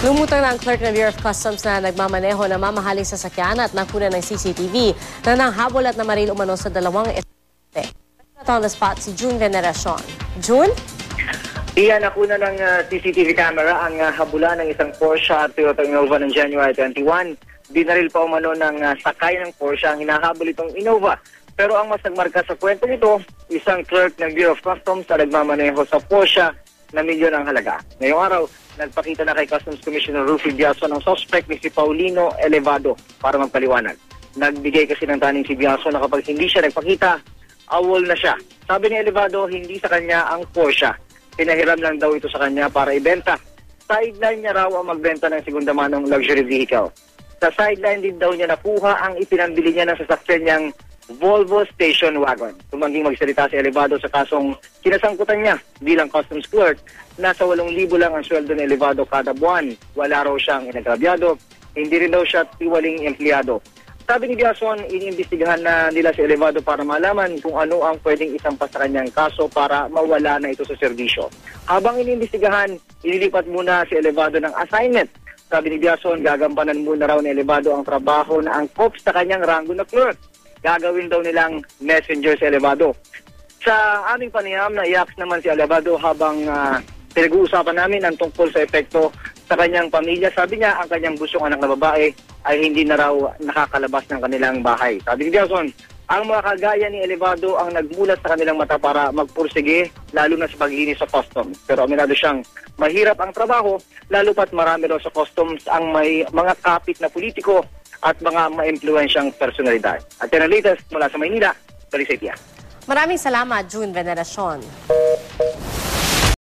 Lumutang na ang clerk ng Bureau of Customs na nagmamaneho na mamahaling sasakyan at nakuna ng CCTV na nanghabol at namaril umano sa dalawang estudyante. on the spot si June Veneracion. June? Iyan, nakuna ng uh, CCTV camera ang uh, habula ng isang Porsche at Toyota Innova ng January 21. Dinaril pa umano ng uh, sakay ng Porsche ang hinahabol itong Innova. Pero ang mas nagmarka sa kwento nito, isang clerk ng Bureau of Customs na nagmamaneho sa Porsche na milyon ang halaga. Ngayong araw, nagpakita na kay Customs Commissioner Rufy Biaso ng suspect ni si Paulino Elevado para magpaliwanag. Nagbigay kasi ng taning si Biaso na kapag hindi siya nagpakita, awol na siya. Sabi ni Elevado, hindi sa kanya ang Porsche. Pinahiram lang daw ito sa kanya para ibenta. Sideline niya raw ang magbenta ng segunda manong luxury vehicle. Sa sideline din daw niya nakuha ang ipinambili niya ng sasakyan niyang Volvo Station Wagon. Tumanging magsalita si Elevado sa kasong kinasangkutan niya bilang customs clerk. Nasa 8,000 lang ang sweldo ni Elevado kada buwan. Wala raw siyang inagrabyado. Hindi rin daw siya tiwaling empleyado. Sabi ni Biason, iniimbestigahan na nila si Elevado para malaman kung ano ang pwedeng isampas sa kaso para mawala na ito sa serbisyo. Habang iniimbestigahan, ililipat muna si Elevado ng assignment. Sabi ni Biason, gagampanan muna raw ni Elevado ang trabaho na angkop sa kanyang rango na clerk gagawin daw nilang messenger sa Elevado. Sa aming panayam, naiyak naman si Elevado habang uh, pinag-uusapan namin ang tungkol sa epekto sa kanyang pamilya. Sabi niya, ang kanyang busong anak na babae ay hindi na raw nakakalabas ng kanilang bahay. Sabi ni Jason, ang mga kagaya ni Elevado ang nagmulat sa kanilang mata para magpursige, lalo na sa pag sa customs. Pero aminado siyang mahirap ang trabaho, lalo pat marami raw sa customs ang may mga kapit na politiko at mga ma-impluensyang personalidad. At yan ang latest mula sa Maynila, balik sa Maraming salamat, June Veneracion.